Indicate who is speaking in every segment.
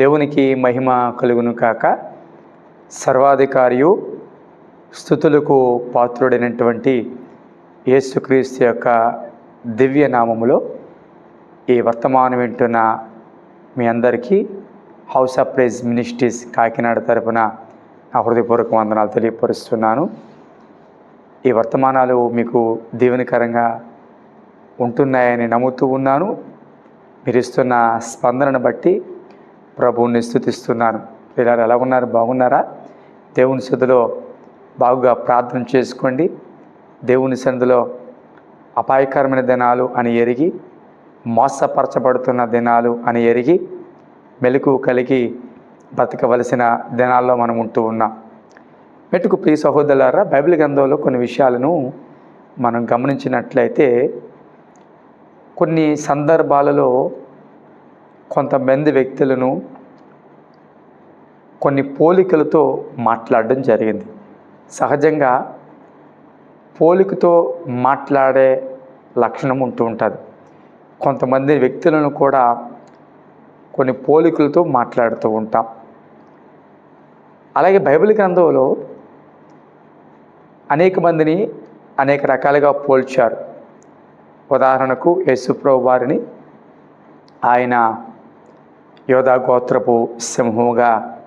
Speaker 1: దేవునికి మహిమ కలుగును కాక సర్వాధికారియు స్థుతులకు పాత్రుడైనటువంటి యేసుక్రీస్తు యొక్క దివ్య నామములో ఈ వర్తమానం వింటున్న మీ అందరికీ house of praise ministries Kakinada తరపున నా హృదయపూర్వక వందనాలు తెలియపరుస్తున్నాను. ఈ వర్తమానాలు మీకు దీవెనకరంగా ఉంటున్నాయని నమ్ముతూ ఉన్నాను. మీరు ఇస్తున్న స్పందనను బట్టి ప్రభువుని స్థుతిస్తున్నాను. పిల్లలు ఎలా ఉన్నారు? బాగున్నారా? దేవుని సన్నిధిలో బాగుగా ప్రార్థన చేసుకోండి. దేవుని సన్నిధిలో అపాయకరమైన దినాలు అని ఎరిగి మోసపరచబడుతున్న దినాలు అని ఎరిగి మెలకు కలిగి బతకవలసిన దినాల్లో మనం ఉంటూ ఉన్నాం. మెటుకు ప్రియ సహోదరులారా బైబిల్ గ్రంథంలో కొన్ని విషయాలను మనం గమనించినట్లయితే కొన్ని సందర్భాలలో కొంతమంది వ్యక్తులను కొన్ని పోలికలతో మాట్లాడడం జరిగింది. సహజంగా పోలికతో మాట్లాడే లక్షణం ఉంటూ ఉంటుంది. కొంతమంది వ్యక్తులను కూడా కొన్ని పోలికలతో మాట్లాడుతూ ఉంటాం. అలాగే బైబిల్ గ్రంథంలో అనేక మందిని అనేక రకాలుగా పోల్చారు. ఉదాహరణకు యేసుప్రభు వారిని ఆయన యోధా గోత్రపు సింహముగా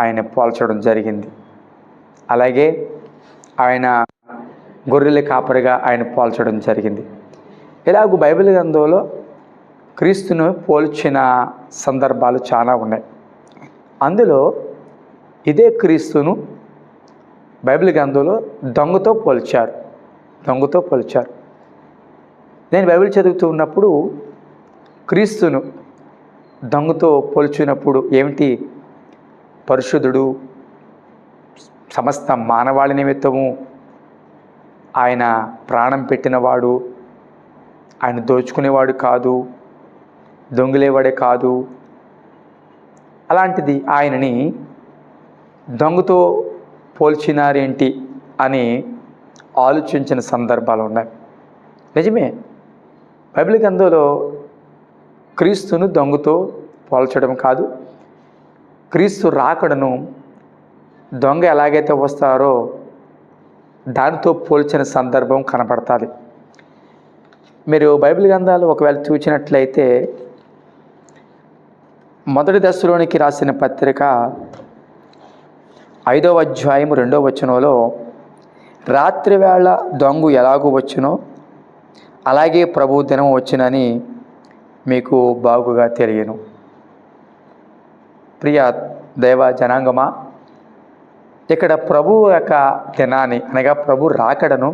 Speaker 1: ఆయన పోల్చడం జరిగింది. అలాగే ఆయన గొర్రెల కాపరిగా ఆయన పోల్చడం జరిగింది. ఇలాగ బైబిల్ గ్రంథంలో క్రీస్తును పోల్చిన సందర్భాలు చాలా ఉన్నాయి. అందులో ఇదే క్రీస్తును బైబిల్ గ్రంథంలో దొంగతో పోల్చారు. దొంగతో పోల్చారు. నేను బైబిల్ చదువుతూ ఉన్నప్పుడు క్రీస్తును దొంగతో పోల్చినప్పుడు ఏమిటి? పరిశుద్ధుడు సమస్త మానవాళి నిమిత్తము ఆయన ప్రాణం పెట్టినవాడు ఆయన దోచుకునేవాడు కాదు దొంగిలేవాడే కాదు. అలాంటిది ఆయనని దొంగతో పోల్చినారేంటి అని ఆలోచించిన సందర్భాలు ఉన్నాయి. నిజమే. బైబిల్ గ్రంథంలో క్రీస్తును దొంగతో పోల్చడం కాదు. క్రీస్తు రాకడను దొంగ ఎలాగైతే వస్తారో దానితో పోల్చిన సందర్భం కనపడుతుంది మీరు బైబిల్ గ్రంథాలు ఒకవేళ చూచినట్లయితే మొదటి దశలోనికి రాసిన పత్రిక ఐదవ అధ్యాయం రెండవ వచనంలో రాత్రి వేళ దొంగ ఎలాగూ వచ్చునో అలాగే ప్రభు దినం వచ్చినని మీకు బాగుగా తెలియను. ప్రియ దైవ జనాంగమా ఇక్కడ ప్రభు యొక్క దినాన్ని అనగా ప్రభు రాకడను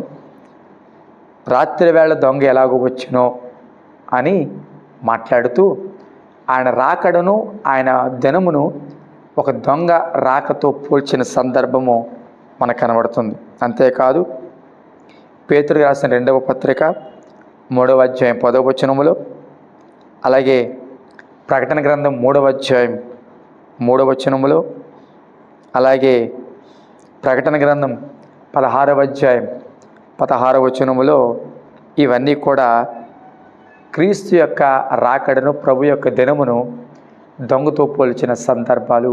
Speaker 1: రాత్రి వేళ దొంగ ఎలాగో వచ్చునో అని మాట్లాడుతూ ఆయన రాకడను ఆయన దినమును ఒక దొంగ రాకతో పోల్చిన సందర్భము మనకు కనబడుతుంది. అంతేకాదు పేతురు రాసిన రెండవ పత్రిక మూడవ అధ్యాయం పదవ వచనములో అలాగే ప్రకటన గ్రంథం మూడవ అధ్యాయం మూడవ వచనములో అలాగే ప్రకటన గ్రంథం పదహారవ అధ్యాయం పదహారవ వచనములో ఇవన్నీ కూడా క్రీస్తు యొక్క రాకడను ప్రభు యొక్క దినమును దొంగతో పోల్చిన సందర్భాలు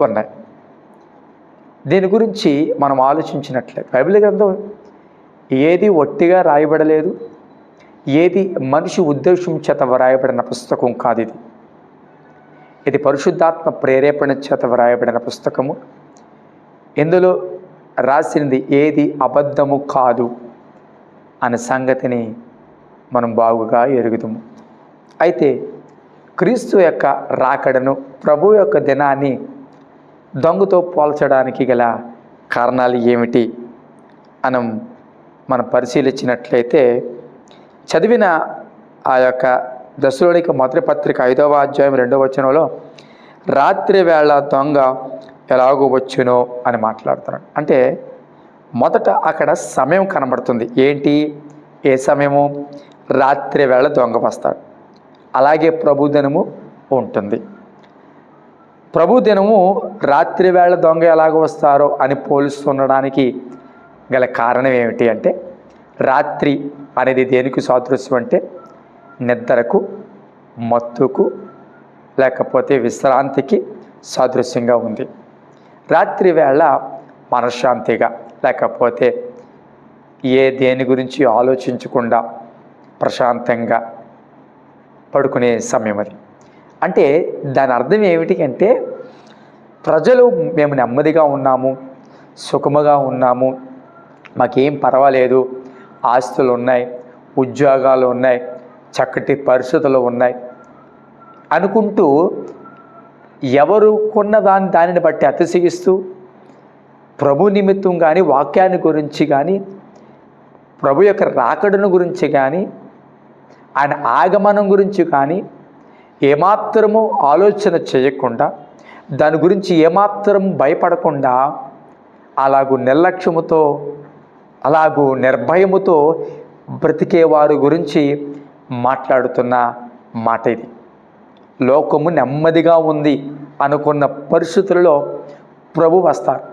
Speaker 1: ఉన్నాయి. దీని గురించి మనం ఆలోచించినట్లే. బైబిల్ గ్రంథం ఏది ఒట్టిగా రాయబడలేదు ఏది మనిషి ఉద్దేశం చేత వ్రాయబడిన పుస్తకం కాదు ఇది. ఇది పరిశుద్ధాత్మ ప్రేరేపణ చేత వ్రాయబడిన పుస్తకము. ఇందులో రాసినది ఏది అబద్ధము కాదు అనే సంగతిని మనం బాగుగా ఎరుగుదాము. అయితే క్రీస్తు యొక్క రాకడను ప్రభు యొక్క దినాన్ని దొంగతో పోల్చడానికి గల కారణాలు ఏమిటి మనం మనం పరిశీలించినట్లయితే చదివిన ఆ యొక్క దశలోనికి మొదటి పత్రిక ఐదవ అధ్యాయం రెండవ వచనంలో రాత్రి వేళ దొంగ ఎలాగో వచ్చునో అని మాట్లాడుతున్నాడు. అంటే మొదట అక్కడ సమయం కనబడుతుంది. ఏంటి? ఏ సమయము? రాత్రి వేళ దొంగ వస్తాడు. అలాగే ప్రభుదినము ఉంటుంది. ప్రభుదినము రాత్రి వేళ దొంగ ఎలాగ వస్తారో అని పోలుస్తుండడానికి గల కారణం ఏమిటి అంటే రాత్రి అనేది దేనికి సాదృశ్యం అంటే నిద్రకు మత్తుకు లేకపోతే విశ్రాంతికి సాదృశ్యంగా ఉంది. రాత్రి వేళ మనశ్శాంతిగా లేకపోతే ఏ దేని గురించి ఆలోచించకుండా ప్రశాంతంగా పడుకునే సమయం అది. అంటే దాని అర్థం ఏమిటి అంటే ప్రజలు మేము నెమ్మదిగా ఉన్నాము సుఖముగా ఉన్నాము మాకేం పర్వాలేదు ఆస్తులు ఉన్నాయి ఉద్యోగాలు ఉన్నాయి చక్కటి పరిస్థితులు ఉన్నాయి. అనుకుంటూ ఎవరు కొన్న దాని దానిని బట్టి అతిశయిస్తూ ప్రభు నిమిత్తం కానీ వాక్యాన్ని గురించి కానీ ప్రభు యొక్క రాకడను గురించి కానీ ఆయన ఆగమనం గురించి కానీ ఏమాత్రము ఆలోచన చేయకుండా దాని గురించి ఏమాత్రం భయపడకుండా అలాగూ నిర్లక్ష్యముతో అలాగూ నిర్భయముతో బ్రతికేవారు గురించి మాట్లాడుతున్న మాట ఇది లోకము నెమ్మదిగా ఉంది అనుకున్న పరిస్థితులలో ప్రభు వస్తారు.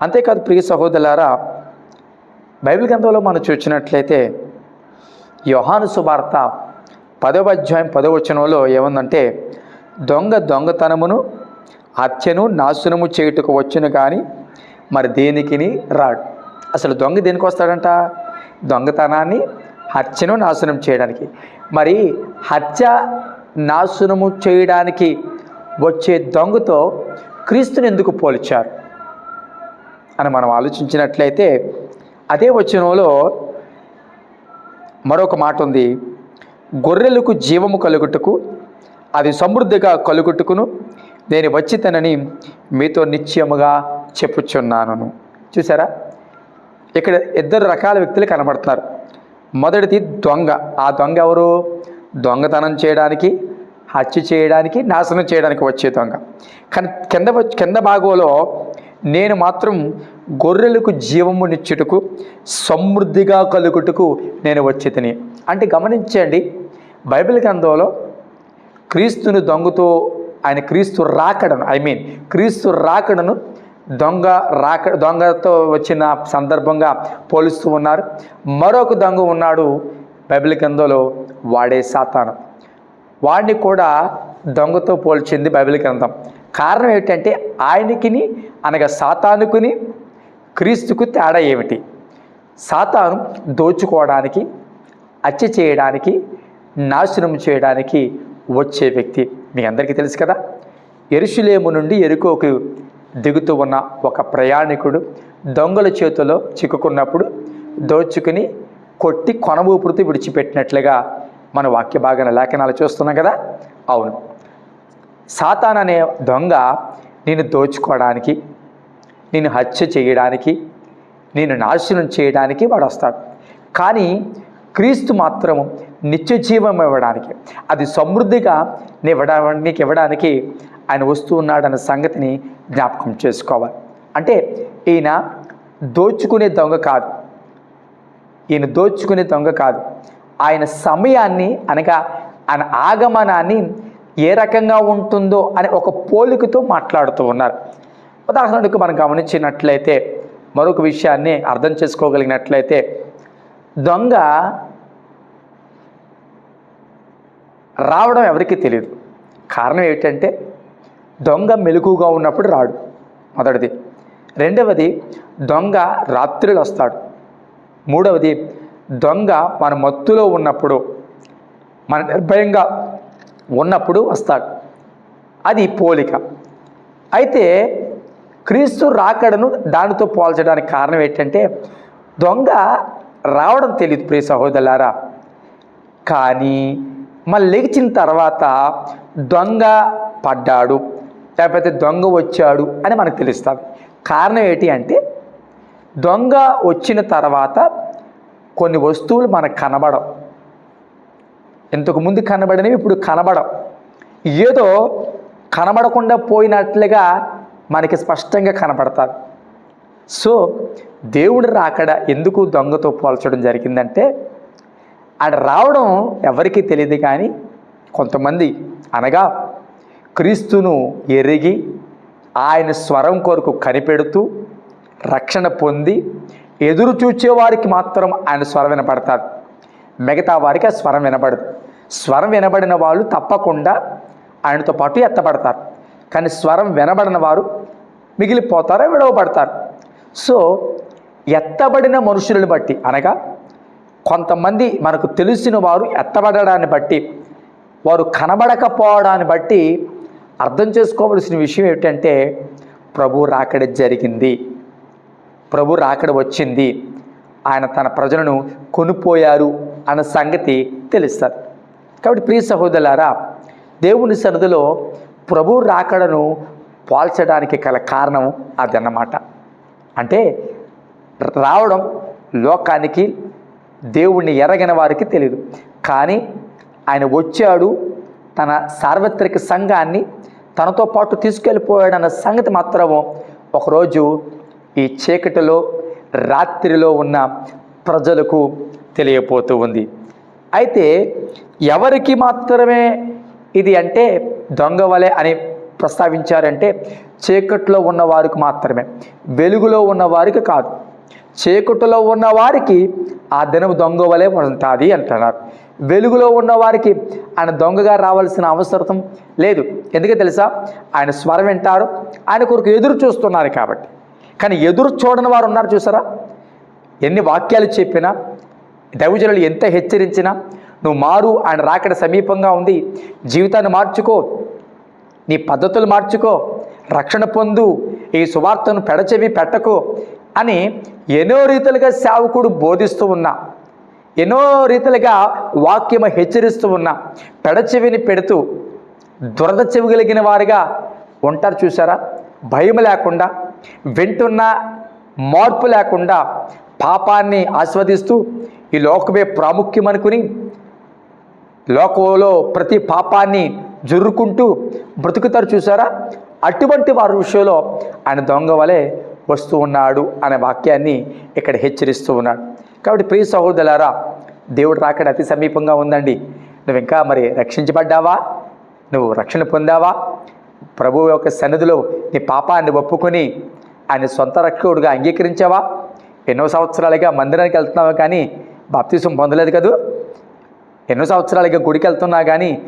Speaker 1: అంతేకాదు ప్రియ సహోదరులారా బైబిల్ గ్రంథంలో మనం చూసినట్లయితే యోహాను సువార్త పదవ అధ్యాయం పదవచనంలో ఏముందంటే దొంగ దొంగతనమును హత్యను నాశనము చేయుటకు వచ్చును కానీ మరి దేనికిని రాడు? అసలు దొంగ దేనికి వస్తాడంట? దొంగతనాన్ని హత్యను నాశనం చేయడానికి. మరి హత్య నాశనము చేయడానికి వచ్చే దొంగతో క్రీస్తుని ఎందుకు పోల్చారు? అని మనం ఆలోచించినట్లయితే అదే వచనంలో మరొక మాట ఉంది. గొర్రెలకు జీవము కలుగుటకు అది సమృద్ధిగా కలుగుటకును నేను వచ్చి తనని మీతో నిశ్చయముగా చెప్పుచున్నాను. చూసారా? ఇక్కడ ఇద్దరు రకాల వ్యక్తులు కనబడుతున్నారు. మొదటిది దొంగ. ఆ దొంగ ఎవరు? దొంగతనం చేయడానికి హత్య చేయడానికి నాశనం చేయడానికి వచ్చే దొంగ. కానీ కింద వచ్చి- కింద భాగంలో నేను మాత్రం గొర్రెలకు జీవము నిచ్చుటకు సమృద్ధిగా కలుగుటకు నేను వచ్చి తిని. అంటే గమనించండి బైబిల్ గ్రంథంలో క్రీస్తుని దొంగతో ఆయన క్రీస్తు రాకడను ఐ మీన్ క్రీస్తు రాకడను దొంగ రాక దొంగతో వచ్చిన సందర్భంగా పోలుస్తూ ఉన్నారు. మరొక దొంగ ఉన్నాడు. బైబిల్ గ్రంథంలో వాడే సాతాను. వాడిని కూడా దొంగతో పోల్చింది బైబిల్ గ్రంథం. కారణం ఏమిటంటే ఆయనకిని అనగా సాతానుకుని క్రీస్తుకు తేడా ఏమిటి? సాతాను దోచుకోవడానికి హత్య చేయడానికి నాశనం చేయడానికి వచ్చే వ్యక్తి మీ అందరికీ తెలుసు కదా. ఎరుషులేము నుండి ఎరుకోకు దిగుతూ ఉన్న ఒక ప్రయాణికుడు దొంగల చేతిలో చిక్కుకున్నప్పుడు దోచుకుని కొట్టి కొన ఊపిరితో విడిచిపెట్టినట్లుగా మన వాక్య భాగాన లేఖనాలు చూస్తున్నాం కదా? అవును. సాతాన్ అనే దొంగ నేను దోచుకోవడానికి నేను హత్య చేయడానికి నేను నాశనం చేయడానికి వాడు వస్తాడు. కానీ క్రీస్తు మాత్రము నిత్య జీవం ఇవ్వడానికి అది సమృద్ధిగా నీకు ఇవ్వడానికి ఆయన వస్తూ ఉన్నాడన్న సంగతిని జ్ఞాపకం చేసుకోవాలి. అంటే ఈయన దోచుకునే దొంగ కాదు. ఈయన దోచుకునే దొంగ కాదు. ఆయన సమయాన్ని అనగా ఆయన ఆగమనాన్ని ఏ రకంగా ఉంటుందో అనే ఒక పోలికతో మాట్లాడుతూ ఉన్నారు. ఉదాహరణకు మనం గమనించినట్లయితే మరొక విషయాన్ని అర్థం చేసుకోగలిగినట్లయితే దొంగ రావడం ఎవరికీ తెలియదు కారణం ఏంటంటే దొంగ మెలకుగా ఉన్నప్పుడు రాడు. మొదటిది. రెండవది దొంగ రాత్రులు వస్తాడు. మూడవది దొంగ మన మత్తులో ఉన్నప్పుడు మన నిర్భయంగా ఉన్నప్పుడు వస్తాడు. అది పోలిక. అయితే క్రీస్తు రాకడను దానితో పోల్చడానికి కారణం ఏంటంటే దొంగ రావడం తెలియదు ప్రియ సహోదరులారా. కానీ మళ్ళీ లేచిన తర్వాత దొంగ పడ్డాడు లేకపోతే దొంగ వచ్చాడు అని మనకు తెలుస్తుంది. కారణం ఏంటి అంటే దొంగ వచ్చిన తర్వాత కొన్ని వస్తువులు మనకు కనబడం ఇంతకుముందు కనబడినవి ఇప్పుడు కనబడం ఏదో కనబడకుండా పోయినట్లుగా మనకి స్పష్టంగా కనబడతారు సో దేవుడు రాకడ ఎందుకు దొంగతో పోల్చడం జరిగిందంటే ఆడ రావడం ఎవరికీ తెలియదు కానీ కొంతమంది అనగా క్రీస్తును ఎరిగి ఆయన స్వరం కొరకు కనిపెడుతూ రక్షణ పొంది ఎదురు చూచేవారికి మాత్రం ఆయన స్వరం వినపడతారు. మిగతా వారికి ఆ స్వరం వినపడదు స్వరం వినబడిన వాళ్ళు తప్పకుండా ఆయనతో పాటు ఎత్తబడతారు. కానీ స్వరం వినబడిన వారు మిగిలిపోతారో విడవబడతారు. సో ఎత్తబడిన మనుషులను బట్టి అనగా కొంతమంది మనకు తెలిసిన వారు ఎత్తబడడాన్ని బట్టి వారు కనబడకపోవడాన్ని బట్టి అర్థం చేసుకోవలసిన విషయం ఏమిటంటే ప్రభు రాకడ జరిగింది. ప్రభు రాకడ వచ్చింది. ఆయన తన ప్రజలను కొనిపోయారు అన్న సంగతి తెలుస్తారు కాబట్టి ప్రియ సహోదరులారా దేవుని సన్నిధిలో ప్రభు రాకడను పోల్చడానికి గల కారణం అదన్నమాట. అంటే రావడం లోకానికి Hmm. దేవుణ్ణి ఎరగిన వారికి తెలియదు కానీ ఆయన వచ్చాడు తన సార్వత్రిక సంఘాన్ని తనతో పాటు తీసుకెళ్ళిపోయాడన్న సంగతి మాత్రము ఒకరోజు ఈ చీకటిలో రాత్రిలో ఉన్న ప్రజలకు తెలియపోతూ ఉంది. అయితే ఎవరికి మాత్రమే ఇది అంటే దొంగ వలె అని ప్రస్తావించారంటే చీకట్లో ఉన్న వారికి మాత్రమే. వెలుగులో ఉన్న వారికి కాదు. చీకటిలో ఉన్న వారికి ఆ దినం దొంగ వలె ఉంటుంది అంటున్నారు. వెలుగులో ఉన్న వారికి ఆయన దొంగగా రావాల్సిన అవసరం లేదు. ఎందుకే తెలుసా? ఆయన స్వరం వింటారు ఆయన కొరకు ఎదురు చూస్తున్నారు కాబట్టి. కానీ ఎదురు చూడని వారు ఉన్నారు చూసారా? ఎన్ని వాక్యాలు చెప్పినా దైవజనులు ఎంత హెచ్చరించినా నువ్వు మారు ఆయన రాకడ సమీపంగా ఉంది. జీవితాన్ని మార్చుకో నీ పద్ధతులు మార్చుకో రక్షణ పొందు ఈ సువార్తను పెడచెవి పెట్టకు అని ఎన్నో రీతులుగా సేవకుడు బోధిస్తూ ఉన్నా ఎన్నో రీతులుగా వాక్యము హెచ్చరిస్తూ ఉన్నా పెడచెవిని పెడుతూ దురద చెవి కలిగిన వారిగా ఉంటారు చూసారా భయం లేకుండా వింటున్న మార్పు లేకుండా పాపాన్ని ఆస్వాదిస్తూ ఈ లోకమే ప్రాముఖ్యం అనుకుని లోకంలో ప్రతి పాపాన్ని జుర్రుకుంటూ బ్రతుకుతారు చూసారా అటువంటి వారి విషయంలో ఆయన దొంగ వలె వస్తూ ఉన్నాడు అనే వాక్యాన్ని ఇక్కడ హెచ్చరిస్తూ ఉన్నాడు. కాబట్టి ప్రియ సహోదరులారా దేవుడు రాకడ అతి సమీపంగా ఉందండి. నువ్వు ఇంకా మరి రక్షించబడ్డావా? నువ్వు రక్షణ పొందావా? ప్రభు యొక్క సన్నిధిలో నీ పాపాన్ని ఒప్పుకొని ఆయన సొంత రక్షకుడుగా అంగీకరించావా? ఎన్నో సంవత్సరాలుగా మందిరానికి వెళ్తున్నావు కానీ బాప్తీసం పొందలేదు కదూ? ఎన్నో సంవత్సరాలుగా గుడికి వెళ్తున్నా కానీ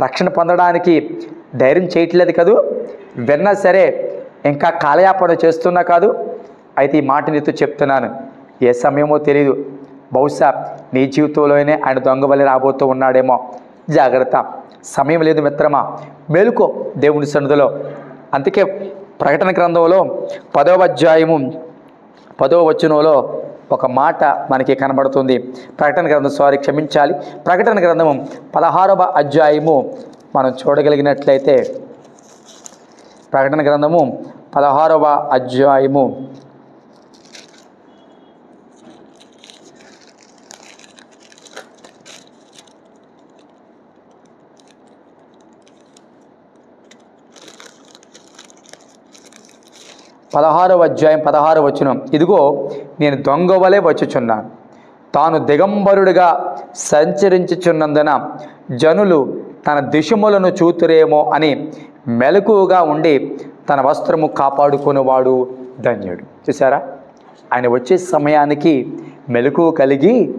Speaker 1: రక్షణ పొందడానికి ధైర్యం చేయట్లేదు కదూ? విన్నా సరే ఇంకా కాలయాపన చేస్తున్నా కాదు అయితే ఈ మాట నీతో చెప్తున్నాను. ఏ సమయమో తెలియదు బహుశా నీ జీవితంలోనే ఆయన దొంగబలి రాబోతూ ఉన్నాడేమో. జాగ్రత్త. సమయం లేదు మిత్రమా. మేలుకో దేవుని సన్నిధిలో. అందుకే ప్రకటన గ్రంథంలో పదవ అధ్యాయము పదవ వచనంలో ఒక మాట మనకి కనబడుతుంది. ప్రకటన గ్రంథం సారీ క్షమించాలి. ప్రకటన గ్రంథము పదహారవ అధ్యాయము మనం చూడగలిగినట్లయితే ప్రకటన గ్రంథము పదహారవ అధ్యాయము. పదహారవ అధ్యాయం పదహారు వచనం. ఇదిగో నేను దొంగ వలె వచ్చుచున్నాను. తాను దిగంబరుడిగా సంచరించుచున్నందున జనులు తన దిశములను చూతురేమో అని మెలకువగా ఉండి తన వస్త్రము కాపాడుకునేవాడు ధన్యుడు. చూసారా ఆయన వచ్చే సమయానికి మెలకువ కలిగి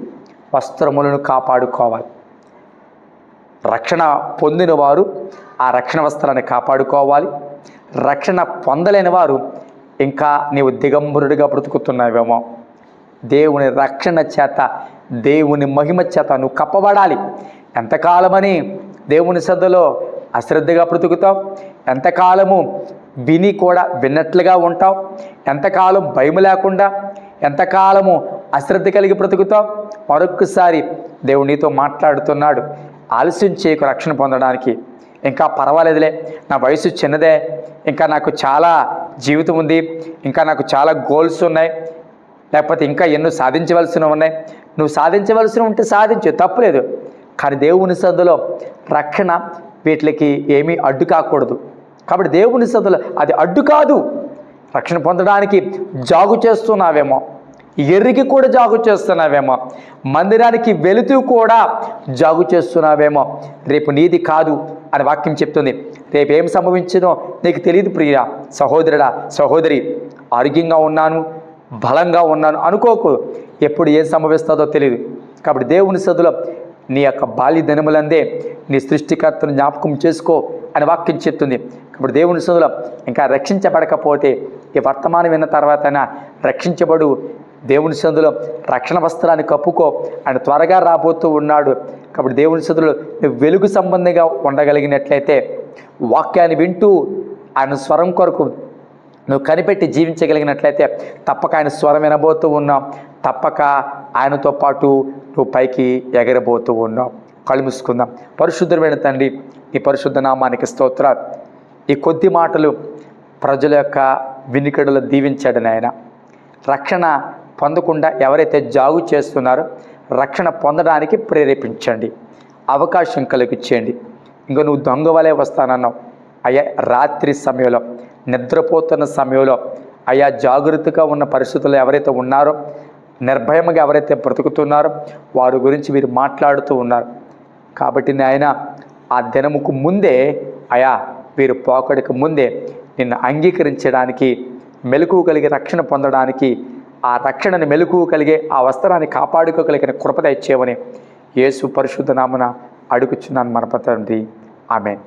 Speaker 1: వస్త్రములను కాపాడుకోవాలి. రక్షణ పొందిన వారు ఆ రక్షణ వస్త్రాన్ని కాపాడుకోవాలి. రక్షణ పొందలేని వారు ఇంకా నీవు దిగంబరుడిగా బ్రతుకుతున్నావేమో. దేవుని రక్షణ చేత దేవుని మహిమ చేత నువ్వు కప్పబడాలి. ఎంతకాలమని దేవుని సద్దలో అశ్రద్ధగా బ్రతుకుతావు ఎంతకాలము విని కూడా విన్నట్లుగా ఉంటావు ఎంతకాలం భయం లేకుండా ఎంతకాలము అశ్రద్ధ కలిగి బ్రతుకుతావు మరొక్కసారి దేవుడు నీతో మాట్లాడుతున్నాడు. ఆలస్యం చేయకు రక్షణ పొందడానికి. ఇంకా పర్వాలేదులే నా వయసు చిన్నదే. ఇంకా నాకు చాలా జీవితం ఉంది. ఇంకా నాకు చాలా గోల్స్ ఉన్నాయి. లేకపోతే ఇంకా ఎన్నో సాధించవలసినవి ఉన్నాయి. నువ్వు సాధించవలసిన ఉంటే సాధించు తప్పులేదు. కానీ దేవుని సద్దులో రక్షణ వీటికి ఏమీ అడ్డు కాకూడదు. కాబట్టి దేవుని సద్దులో అది అడ్డు కాదు. రక్షణ పొందడానికి జాగు చేస్తున్నావేమో ఎర్రికి కూడా జాగు చేస్తున్నావేమో మందిరానికి వెళుతూ కూడా జాగు చేస్తున్నావేమో రేపు నీది కాదు అని వాక్యం చెప్తుంది. రేపు ఏం సంభవించిందో నీకు తెలియదు ప్రియ సహోదరుడా సహోదరి. ఆరోగ్యంగా ఉన్నాను బలంగా ఉన్నాను అనుకోకు. ఎప్పుడు ఏం సంభవిస్తుందో తెలియదు కాబట్టి దేవుని సదులో నీ యొక్క బాల్య దినములందే నీ సృష్టికర్తను జ్ఞాపకం చేసుకో అని వాక్యం చెప్తుంది. ఇప్పుడు దేవుని సదులో ఇంకా రక్షించబడకపోతే ఈ వర్తమానం విన్న తర్వాత రక్షించబడు. దేవుని సందులో రక్షణ వస్త్రాన్ని కప్పుకో ఆయన త్వరగా రాబోతూ ఉన్నాడు. కాబట్టి దేవుని సందులో నువ్వు వెలుగు సంబంధిగా ఉండగలిగినట్లయితే వాక్యాన్ని వింటూ ఆయన స్వరం కొరకు నువ్వు కనిపెట్టి జీవించగలిగినట్లయితే తప్పక ఆయన స్వరం వినబోతూ ఉన్నావు తప్పక ఆయనతో పాటు నువ్వు పైకి ఎగరబోతూ ఉన్నావు కళ్ళు మూసుకుందాం. పరిశుద్ధమైన తండ్రి ఈ పరిశుద్ధ నామానికి స్తోత్ర ఈ కొద్ది మాటలు ప్రజల యొక్క వినికిడలు దీవించాడు నాయన. రక్షణ పొందకుండా ఎవరైతే జాగు చేస్తున్నారో రక్షణ పొందడానికి ప్రేరేపించండి. అవకాశం కలిగించండి ఇంకా నువ్వు దొంగ వలె వస్తానన్నావు. అయ్యా రాత్రి సమయంలో నిద్రపోతున్న సమయంలో అయ్యా జాగ్రత్తగా ఉన్న పరిస్థితుల్లో ఎవరైతే ఉన్నారో నిర్భయంగా ఎవరైతే బ్రతుకుతున్నారో వారి గురించి మీరు మాట్లాడుతూ ఉన్నారు. కాబట్టి నాయన ఆ దినముకు ముందే అయా వీరు పోకడికి ముందే నిన్ను అంగీకరించడానికి మెలకువ కలిగి రక్షణ పొందడానికి ఆ రక్షణను మెలకువ కలిగే ఆ వస్త్రాన్ని కాపాడుకోగలిగిన కృపద ఇచ్చేవని యేసు పరిశుద్ధ నామున అడుగుచున్నాను మన తండ్రి. ఆమెన్.